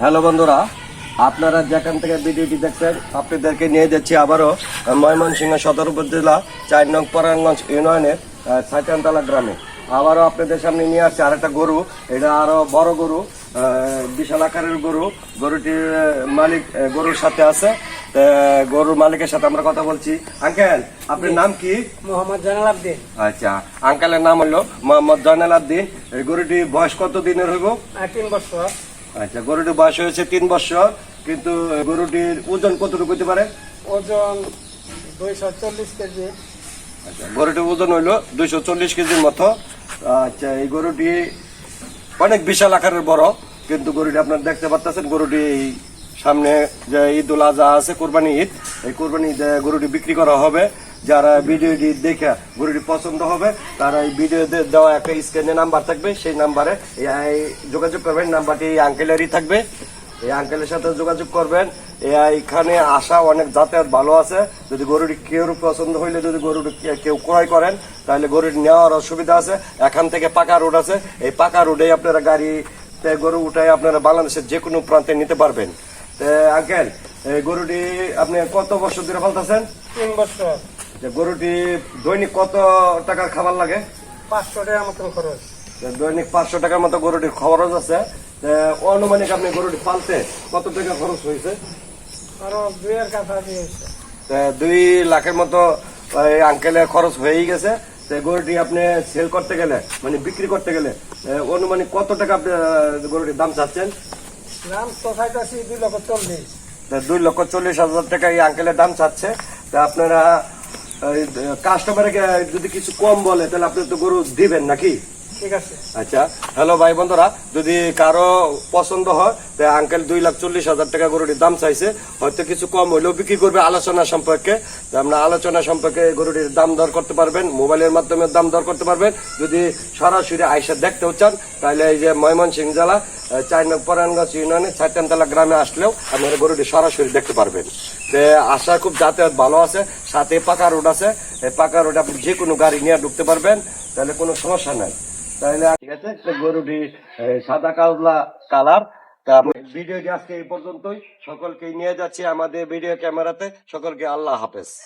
Hello বন্ধুরা আপনারা যেখান থেকে ভিডিওটি দেখছেন আপনাদেরকে নিয়ে যাচ্ছি আবারও ময়মনসিংহ সদর উপজেলা চার নং পরায়ণগঞ্জ ইউনিয়নের সাইতানতলা গ্রামে। আবারও আপনাদের সামনে নিয়ে আসছে আরেকটা গরু এটা আরও বড় গরু বিশাল আকারের গরু। গরুটির মালিক গরুর সাথে আছে। গরুর মালিকের সাথে আমরা কথা বলছি। আঙ্কেল আপনার নাম কি? মোহাম্মদ জানাল আব্দিন। আচ্ছা আঙ্কেলের নাম হলো মোহাম্মদ জয়নাল আব্দিন। গরুটি বয়স কত দিনের হইব তিন বছর। আচ্ছা গরুটির বয়স হয়েছে তিন বছর কিন্তু গরুটির ওজন কতটুকু হতে পারে? ওজন দুইশো চল্লিশ কেজি। আচ্ছা গরুটির ওজন হইল দুইশো চল্লিশ কেজির মতো। আচ্ছা এই গরুটি অনেক বিশাল আকারের বড় কিন্তু গরুটি আপনারা দেখতে পাচ্ছেন গরুটি সামনে যে ঈদ উল আজহা আছে কোরবানি ঈদ এই কোরবানি ঈদে গরুটি বিক্রি করা হবে। যারা ভিডিওটি দেখে গরুটি পছন্দ হবে, তারা এই ভিডিও দেওয়া একটা স্ক্রিনে নাম্বার থাকবে, সেই নাম্বারে যোগাযোগ করবেন। নাম্বারটি আঙ্কেলেরই থাকবে। এই আঙ্কেলের সাথে যোগাযোগ করবেন। এখানে আসা অনেক যাতায়াত ভালো আছে। যদি গরুটি কেউ পছন্দ হইলে যদি গরুটি কেউ ক্রয় করেন, তাহলে গরুটি নেওয়ার অসুবিধা আছে। এখান থেকে পাকা রোড আছে। এই পাকা রোডে আপনারা গাড়ি গরু উঠাই আপনারা বাংলাদেশের যে কোনো প্রান্তে নিতে পারবেন। আঙ্কেল, এই গরুটি আপনি কত বছর ধরে ফেলতেছেন তিন বছর। যে গরুটি দৈনিক কত টাকার খাবার লাগে? পাঁচশো টাকার মতন খরচ। দৈনিক পাঁচশো টাকার মতো গরুটির খরচ আছে। অনুমানিক আপনি গরুটি পালতে কত টাকা খরচ হয়েছে? আরও দুইয়ের কাছাকাছি হয়েছে। দুই লাখের মতো এই আঙ্কেলের খরচ হয়েই গেছে। তো গরুটি আপনি সেল করতে গেলে মানে বিক্রি করতে গেলে অনুমানিক কত টাকা আপনি গরুটির দাম চাচ্ছেন? দাম তো চাইতেছি দুই লক্ষ চল্লিশ। দুই লক্ষ চল্লিশ হাজার টাকা এই আঙ্কেলের দাম চাচ্ছে। তা আপনারা কাস্টমারকে যদি কিছু কম বলে তাহলে আপনি তো গরু দিবেন নাকি? ঠিক আছে। আচ্ছা হ্যালো ভাই বন্ধুরা যদি কারও পছন্দ হয় তো আঙ্কেল দুই লাখ চল্লিশ হাজার টাকা গরুটির দাম চাইছে হয়তো কিছু কম হইলেও বিক্রি করবে আলোচনা সম্পর্কে। আমরা আলোচনা সম্পর্কে গরুটির দাম দর করতে পারবেন মোবাইলের মাধ্যমে দাম দর করতে পারবেন। যদি সরাসরি আইসা দেখতেও চান তাহলে এই যে ময়মনসিং জেলা আহ, চার নং পরায়ণগঞ্জ ইউনিয়নে চারটানতলা গ্রামে আসলেও আপনারা গরুটি সরাসরি দেখতে পারবেন। তো আশা খুব যাতায়াত ভালো আছে সাথে পাকা রোড আছে পাকা রোড আপনি যে কোনো গাড়ি নিয়ে ঢুকতে পারবেন তাহলে কোনো সমস্যা নাই। তাহলে ঠিক আছে গরুটি সাদা কালা কালার। ভিডিওটি আজকে এই পর্যন্তই। সকলকে নিয়ে যাচ্ছি আমাদের ভিডিও ক্যামেরাতে। সকলকে আল্লাহ হাফেজ।